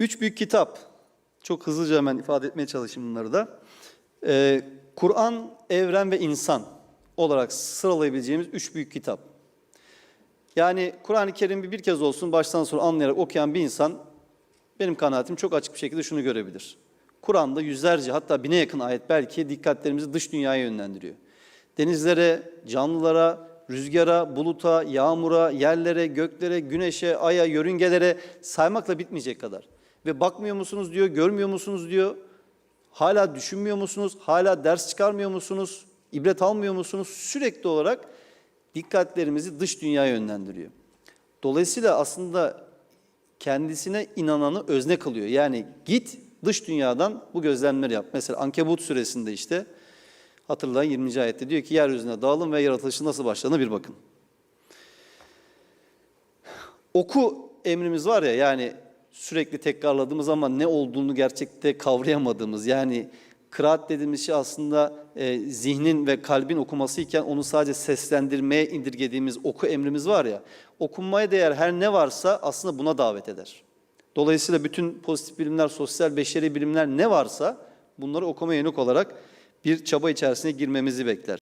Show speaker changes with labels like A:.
A: Üç büyük kitap. Çok hızlıca hemen ifade etmeye çalışayım bunları da. Ee, Kur'an, evren ve insan olarak sıralayabileceğimiz üç büyük kitap. Yani Kur'an-ı Kerim'i bir kez olsun baştan sona anlayarak okuyan bir insan benim kanaatim çok açık bir şekilde şunu görebilir. Kur'an'da yüzlerce hatta bine yakın ayet belki dikkatlerimizi dış dünyaya yönlendiriyor. Denizlere, canlılara, rüzgara, buluta, yağmura, yerlere, göklere, güneşe, aya, yörüngelere saymakla bitmeyecek kadar. Ve bakmıyor musunuz diyor, görmüyor musunuz diyor. Hala düşünmüyor musunuz? Hala ders çıkarmıyor musunuz? İbret almıyor musunuz? Sürekli olarak dikkatlerimizi dış dünyaya yönlendiriyor. Dolayısıyla aslında kendisine inananı özne kılıyor. Yani git dış dünyadan bu gözlemleri yap. Mesela Ankebut suresinde işte hatırlayın 20. ayette diyor ki yeryüzüne dağılın ve yaratılışı nasıl başladığına bir bakın. Oku emrimiz var ya yani sürekli tekrarladığımız ama ne olduğunu gerçekte kavrayamadığımız yani kıraat dediğimiz şey aslında e, zihnin ve kalbin okuması iken onu sadece seslendirmeye indirgediğimiz oku emrimiz var ya okunmaya değer her ne varsa aslında buna davet eder. Dolayısıyla bütün pozitif bilimler, sosyal, beşeri bilimler ne varsa bunları okumaya yönelik olarak bir çaba içerisine girmemizi bekler.